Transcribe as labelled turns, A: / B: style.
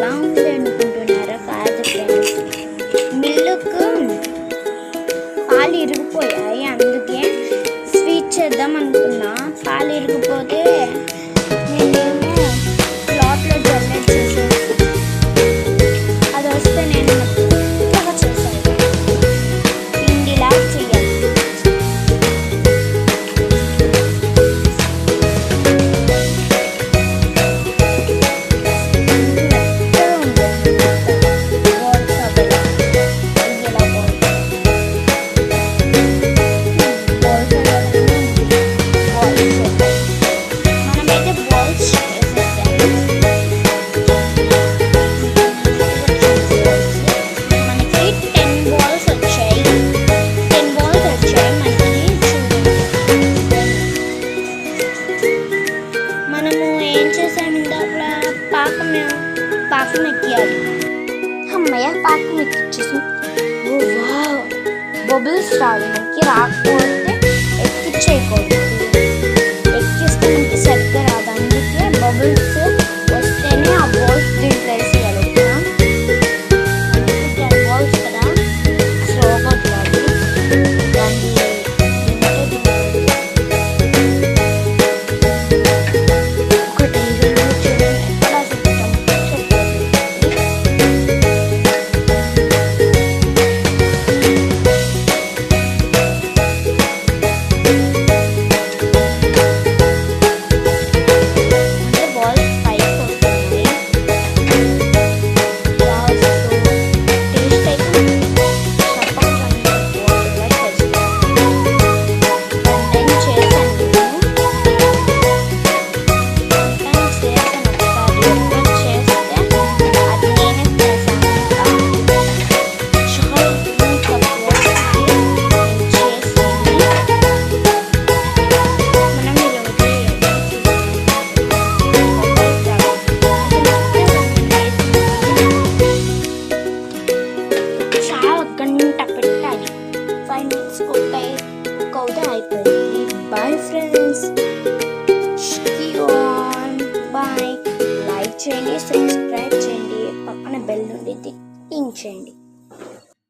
A: Long side అనుకుంటున్నారా కాదు friends మిల్లుకు పాలు ఇరిగిపోయాయి అందుకే స్వీట్ చేద్దాం అనుకున్నా పాలు ఇరిగిపోతే ఏం చేశాను? ఇందాక పాకం పాకం ఎక్కియాలి. అమ్మయ్య పాకం ఎక్కిచ్చేసి బొబ్బులు రావడానికి రాక ఫ్రెండ్స్ కీ ఆన్ బాయ్ లైక్ చేయండి సబ్స్క్రైబ్ చేయండి పక్కన బెల్ నుండి టింగ్ చేయండి.